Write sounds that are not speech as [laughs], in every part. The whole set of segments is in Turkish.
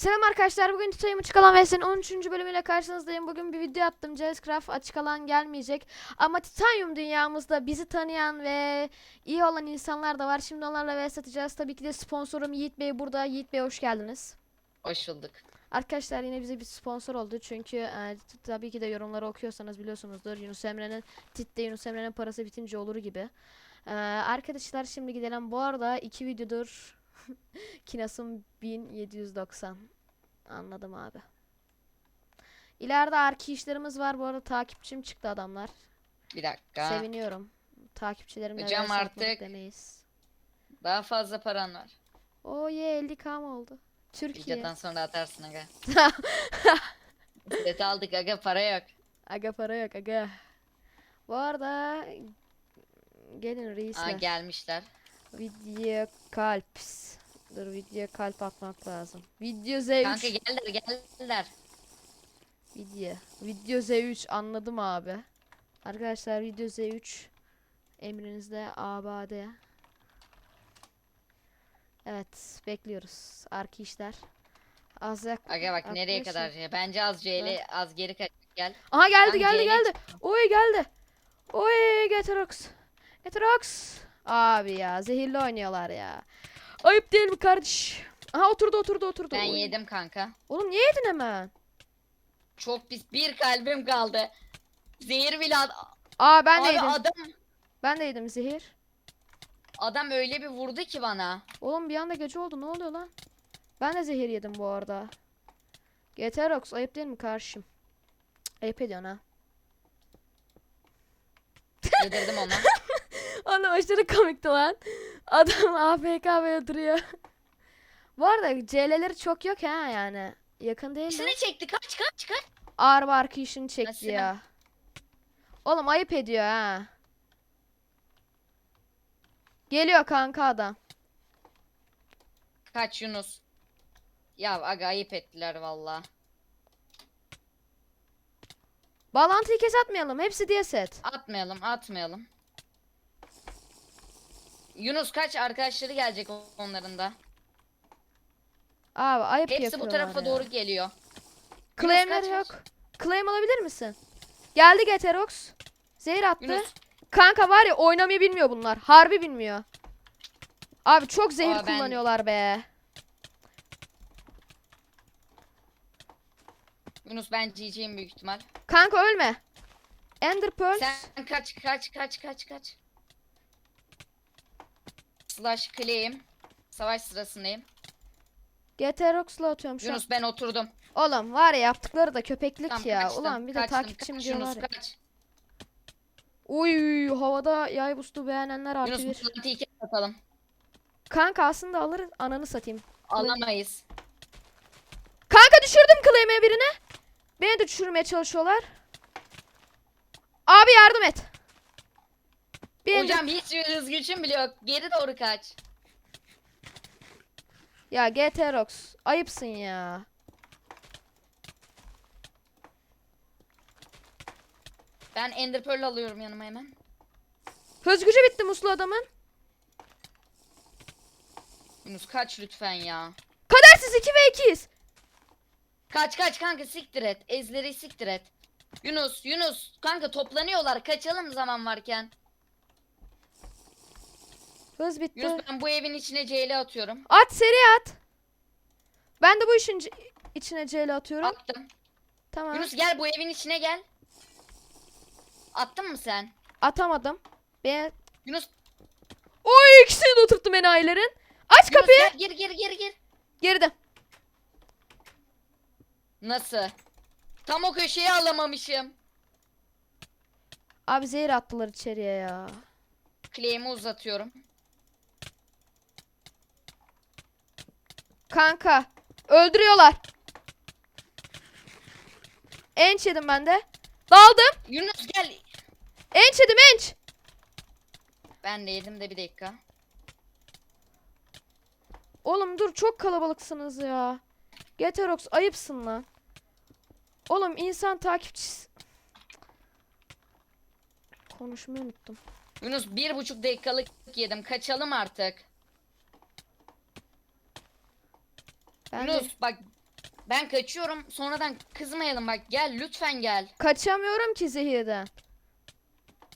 Selam arkadaşlar. Bugün Titanium Açık Alan vs'nin 13. bölümüyle karşınızdayım. Bugün bir video attım. Jazzcraft Açık Alan gelmeyecek. Ama Titanium dünyamızda bizi tanıyan ve iyi olan insanlar da var. Şimdi onlarla vs atacağız. Tabii ki de sponsorum Yiğit Bey burada. Yiğit Bey hoş geldiniz. Hoş bulduk. Arkadaşlar yine bize bir sponsor oldu. Çünkü e, tabii ki de yorumları okuyorsanız biliyorsunuzdur. Yunus Emre'nin Tit'te Yunus Emre'nin parası bitince olur gibi. E, arkadaşlar şimdi gidelim. Bu arada iki videodur [laughs] Kinas'ım 1790. Anladım abi. İleride arki işlerimiz var. Bu arada takipçim çıktı adamlar. Bir dakika. Seviniyorum. Takipçilerimle Hocam artık- demeyiz. Daha fazla paran var. O ye 50k mı oldu? Türkiye. Videodan sonra atarsın aga. [laughs] Bilet aldık aga para yok. Aga para yok aga. Bu arada gelin Aa reisler. gelmişler. Video kalps. Dur video kalp atmak lazım. Video Z3. Kanka geldiler geldiler. Video. Video Z3 anladım abi. Arkadaşlar video Z3 emrinizde abade. Evet bekliyoruz. Arki işler. Az yak- Aga bak nereye kadar ya. Bence az CL az geri kaç gel. Aha geldi Lan geldi geldi. Oy geldi. Oy Geterox. Geterox. Abi ya zehirli oynuyorlar ya. Ayıp değil mi kardeş? Aha oturdu oturdu oturdu. Ben Oy. yedim kanka. Oğlum niye yedin hemen? Çok pis bir kalbim kaldı. Zehir bile ad- Aa ben de Abi yedim. adam Ben de yedim zehir. adam öyle bir vurdu ki bana. Oğlum bir anda gece oldu ne oluyor lan? Ben de zehir yedim bu arada. Geterox ayıp değil mi karşım? Cık, Ayıp ediyorsun ha. Yedirdim ona. [laughs] Oğlum aşırı komikti lan. Adam AFK böyle duruyor. Bu arada CL'leri çok yok ha yani. Yakın değil de. İkisini çekti kaç kaç kaç. Ağır barkı işini çekti Nasıl? ya. Oğlum ayıp ediyor ha. Geliyor kanka adam. Kaç Yunus. Ya aga ayıp ettiler valla. Bağlantıyı kes atmayalım. Hepsi diye set. Atmayalım, atmayalım. Yunus kaç arkadaşları gelecek onların da. Abi ayıp Hepsi bu yapıyorlar tarafa ya. doğru geliyor. Claim'leri kaç, yok. Claim alabilir misin? Geldi Geterox. Zehir attı. Yunus Kanka var ya oynamayı bilmiyor bunlar. Harbi bilmiyor. Abi çok zehir Aa, ben- kullanıyorlar be. Yunus ben GG'yim büyük ihtimal. Kanka ölme. Ender Pearl. Sen kaç kaç kaç kaç kaç. Slash claim. Savaş sırasındayım. Geterox'la atıyorum şu an. Yunus ben oturdum. Oğlum var ya yaptıkları da köpeklik Tamam, ya. kaçtım, Ulan bir de kaçtım, takipçim kaç diyorlar Yunus ya. kaç. Uy havada yay bustu beğenenler artı Yunus bir. saati iki atalım. Kanka aslında alırız ananı satayım. Alamayız. Kanka düşürdüm claim'e birini. Beni de düşürmeye çalışıyorlar. Abi yardım et. Bir Hocam hiç hız gücüm bile yok. Geri doğru kaç. Ya GTROX ayıpsın ya. Ben Ender Pearl alıyorum yanıma hemen. Hız gücü bitti muslu adamın. Yunus kaç lütfen ya. Kadersiz 2 ve 2'yiz. Kaç kaç kanka siktir et. Ezleri siktir et. Yunus Yunus kanka toplanıyorlar. Kaçalım zaman varken. Hız bitti. Yunus ben bu evin içine CL atıyorum. At seri at. Ben de bu işin c- içine CL atıyorum. Attım. Tamam. Yunus gel bu evin içine gel. Attın mı sen? Atamadım. Ben... Yunus, Oy ikisini de oturttum enayilerin. Aç Yunus kapıyı. gel, gir gir gir gir. Geride. Nasıl? Tam o köşeyi alamamışım. Abi zehir attılar içeriye ya. Claim'i uzatıyorum. Kanka. Öldürüyorlar. Enç yedim ben de. Daldım. Yunus gel. Enç yedim enç. Ben de yedim de bir dakika. Oğlum dur çok kalabalıksınız ya. Geterox ayıpsın lan. Oğlum insan takipçisi. Konuşmayı unuttum. Yunus bir buçuk dakikalık yedim. Kaçalım artık. Ben de Yunus bak Ben kaçıyorum. Sonradan kızmayalım bak. Gel lütfen gel. Kaçamıyorum ki zehirden.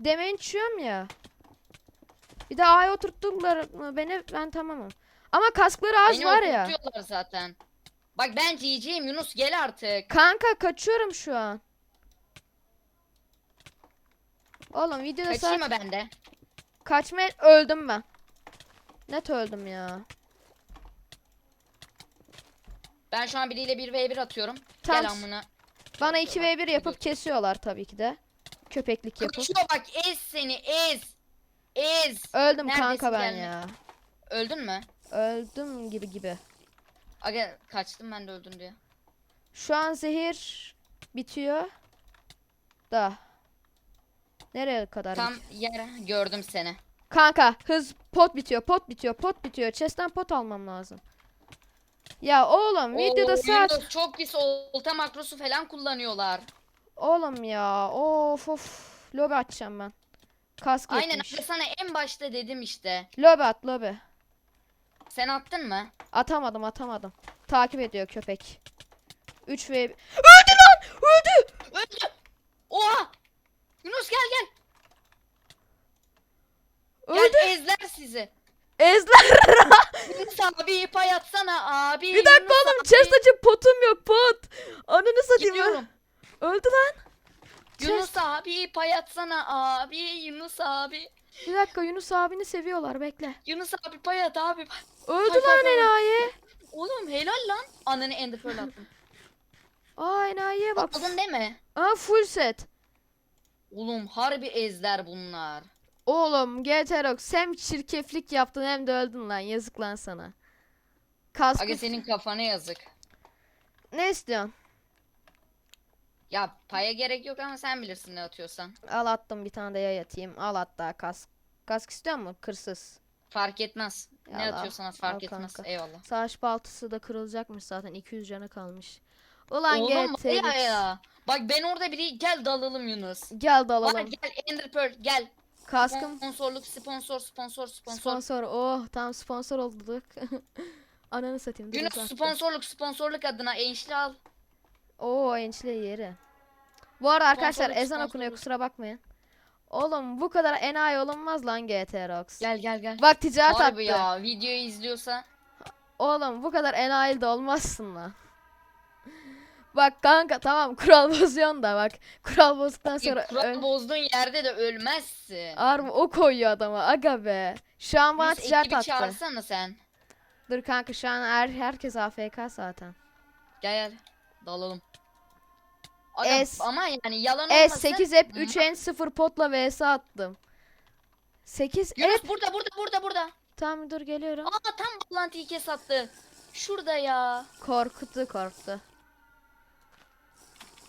Demeyin içiyorum ya. Bir de A'ya oturttular mı beni ben tamamım. Ama kaskları az Beni var ya. oturtuyorlar zaten. Bak ben GG'yim Yunus gel artık. Kanka kaçıyorum şu an. Oğlum videoda Kaçayım saat mı ben de? kaçmaya öldüm ben. Net öldüm ya. Ben şu an biriyle 1v1 atıyorum. Tamam. Gel amına. Bana 2v1 yapıp kesiyorlar tabii ki de. Köpeklik yapıp. Kaçıyor bak ez seni ez. Ez. Öldüm Neredesin kanka ben gelme. ya. Öldün mü? Öldüm gibi gibi. Aga kaçtım ben de öldün diye. Şu an zehir bitiyor. Da. Nereye kadar? Tam bitiyor? yer gördüm seni. Kanka hız pot bitiyor pot bitiyor pot bitiyor. Chest'ten pot almam lazım. Ya oğlum videoda Oo, saat. Çok pis olta makrosu falan kullanıyorlar. Oğlum ya of of. Lobi açacağım ben. Kask Aynen yetmiş. aga sana en başta dedim işte. Lobi at lobi. Sen attın mı? Atamadım atamadım. Takip ediyor köpek. 3 ve... Öldü lan! Öldü! Öldü. Oha! Yunus gel gel. Öldü! Gel ezler sizi. Ezler! [laughs] Yunus abi pay atsana abi. Bir dakika Yunus oğlum abi. chest açıp potum yok pot. Ananı satayım. Gidiyorum. Öldü lan. Yunus abi pay atsana abi. Yunus abi. Bir dakika Yunus abini seviyorlar bekle. Yunus abi pay at abi. Öldü Hay hay lan hay. enayi. Oğlum helal lan. Ananı ender pearl attım. Aa enayiye bak. Aldın değil mi? Aa full set. Oğlum harbi ezler bunlar. Oğlum GTROX hem çirkeflik yaptın hem de öldün lan yazık lan sana. Kaskı... Aga senin kafana yazık. Ne istiyorsun? Ya paya gerek yok ama sen bilirsin ne atıyorsan. Al attım bir tane de yay atayım. Al hatta kask. Kask istiyor musun? Kırsız. Fark etmez. Ne Allah, atıyorsan at fark al etmez. kanka. Eyvallah. Savaş baltası da kırılacakmış zaten. 200 canı kalmış. Ulan Oğlum var ya, ya. Bak ben orada biri gel dalalım Yunus. Gel dalalım. gel Ender Pearl gel. Kaskım Sponsorluk sponsor sponsor sponsor. sponsor. Oh tam sponsor olduk. [laughs] Ananı satayım. dur Yunus uzattım. sponsorluk sponsorluk adına enişli al. Oo ençli yeri. Bu arada arkadaşlar Sponsorluk, ezan okunuyor sponsorluk. kusura bakmayın. Oğlum bu kadar enayi olunmaz lan GTROX. Gel gel gel. Bak ticaret attı. Harbi ya videoyu izliyorsa. Oğlum bu kadar enayi de olmazsın lan. Bak kanka tamam kural [laughs] bozuyorsun da bak. Kural bozduktan sonra Kural bozduğun yerde de ölmezsin. Harbi o koyuyor adama aga be. Şu an bana ticaret attı. çağırsana sen. Dur kanka şu an her, herkes AFK zaten. Gel gel. Dalalım. Aga, Es- ama yani yalan E olmasın. 8 hep 3 en 0 potla vs attım. 8 Yunus hep burada burada burada burada. tamam dur geliyorum. Aa tam bağlantıyı kes attı. Şurada ya. Korkuttu korktu.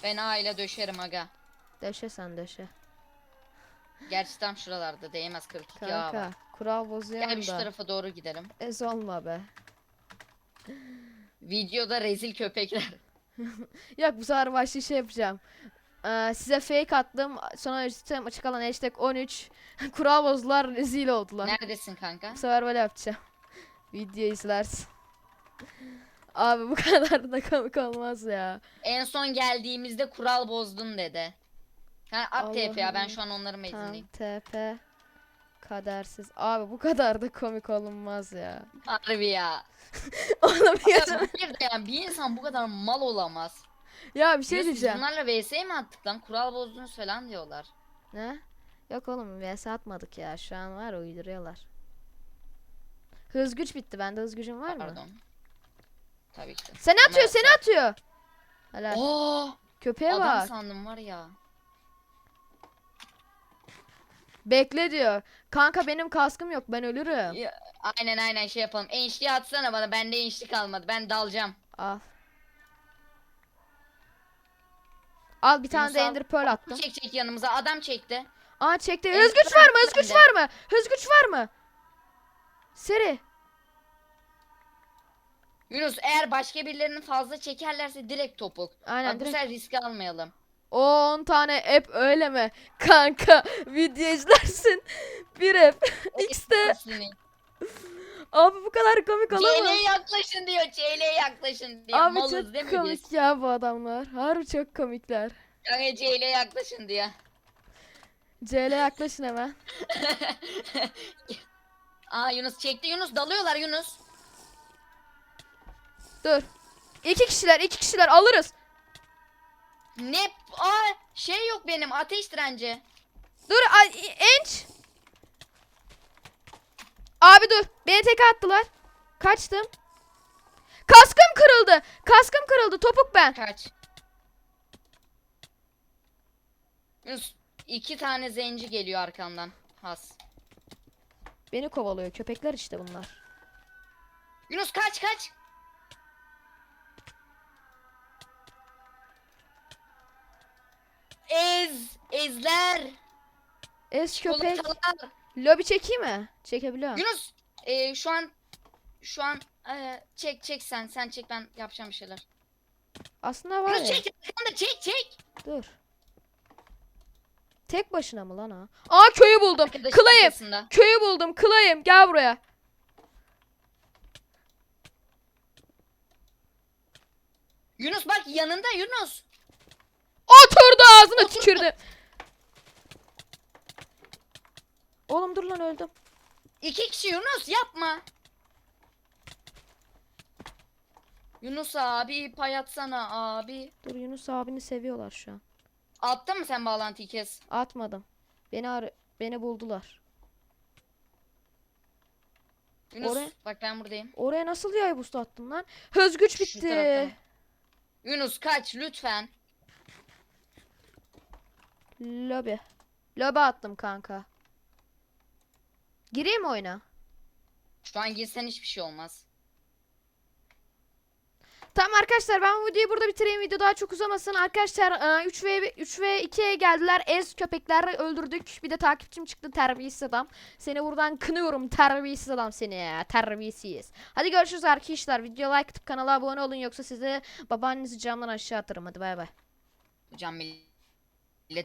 Ben A ile döşerim aga. Döşe sen döşe. Gerçi tam şuralarda değmez 42 A var. Kanka kural Gel bozuyorsun bir şu da. tarafa doğru gidelim. Ez olma be. Videoda rezil köpekler. [laughs] [laughs] Yok bu sefer başka şey yapacağım. Ee, size fake attım. Sonra sistem açık alan hashtag 13. [laughs] kural bozdular rezil oldular. Neredesin kanka? Bu sefer böyle yapacağım. Video izlersin. Abi bu [laughs] kadar da komik olmaz ya. En son geldiğimizde kural bozdun dedi. Ha at TP ya ben şu an onların Tam meclisindeyim. TP kadersiz. Abi bu kadar da komik olunmaz ya. Harbi ya. [laughs] Oğlum Ya ya, bir de yani bir insan bu kadar mal olamaz. ya bir şey biz diyeceğim. Bunlarla VS mi attık lan? Kural bozdunuz falan diyorlar. Ne? Yok oğlum vs atmadık ya. Şu an var uyduruyorlar. Hız güç bitti. Bende hız gücün var mı? Pardon. Tabii ki. de. Seni Ama atıyor, seni sen- atıyor. Helal. Oo, Köpeğe adam bak. sandım var ya. Bekle diyor. Kanka benim kaskım yok. Ben ölürüm. Ya, Aynen aynen şey yapalım. Enişliği atsana bana. Bende enişlik kalmadı. Ben dalacağım. Al. Al bir tane de al. Ender Pearl attım. Çek çek yanımıza. Adam çekti. Aa çekti. Hız güç var mı? Hız güç var mı? Hız güç var mı? Seri. Yunus eğer başka birilerinin fazla çekerlerse direkt topuk. Aynen Bak bu sefer riski almayalım. 10 tane app öyle mi? Kanka [laughs] video izlersin. Bir app. X'te. [laughs] Abi bu kadar komik olamaz. CL'ye yaklaşın diyor. CL'ye yaklaşın diyor. Abi Malız çok değil komik biz? ya bu adamlar. Harbi çok komikler. Kanka CL'ye yaklaşın diyor. CL yaklaşın hemen. [laughs] Aa Yunus çekti. Yunus dalıyorlar Yunus. Dur. İki kişiler, iki kişiler alırız. Ne? Aa şey yok benim ateş direnci. Dur, enç. Abi dur. Beni tek attılar. Kaçtım. Kaskım kırıldı. Kaskım kırıldı. Topuk ben. Kaç. İki tane zenci geliyor arkamdan. Has. Beni kovalıyor. Köpekler işte bunlar. Yunus kaç kaç. Ez. Ezler. Ez köpek. Çikolatalar. Lobi çekeyim mi? Çekebiliyorum. Yunus e, şu an şu an e, çek çek sen sen çek ben yapacağım bir şeyler. Aslında var Yunus ya. çek arkanda çek çek. Dur. Tek başına mı lan ha? Aa köyü buldum. Arkadaşın Kılayım. arkasında. Köyü buldum. Kılayım. Gel buraya. Yunus bak yanında Yunus. Oturdu ağzına tükürdü. Oğlum dur lan öldüm. İki kişi Yunus yapma. Yunus abi pay atsana abi. Dur Yunus abini seviyorlar şu an. Attın mı sen bağlantıyı kes? Atmadım. Beni ar beni buldular. Yunus Oraya- bak ben buradayım. Oraya nasıl yay boost attın lan? Hız güç Şu bitti. taraftan. Yunus kaç lütfen. Lobi. Lobi attım kanka. Gireyim oyuna? Şu an girsen hiçbir şey olmaz. Tamam arkadaşlar ben bu videoyu burada bitireyim. Video daha çok uzamasın. Arkadaşlar 3 ve 3 ve 2'ye geldiler. Ez köpekler öldürdük. Bir de takipçim çıktı terbiyesiz adam. Seni buradan kınıyorum terbiyesiz adam seni ya. Terbiyesiz. Hadi görüşürüz arkadaşlar. Video like atıp kanala abone olun yoksa size babaannenizi camdan aşağı atarım. Hadi bay bay. Hocam milli-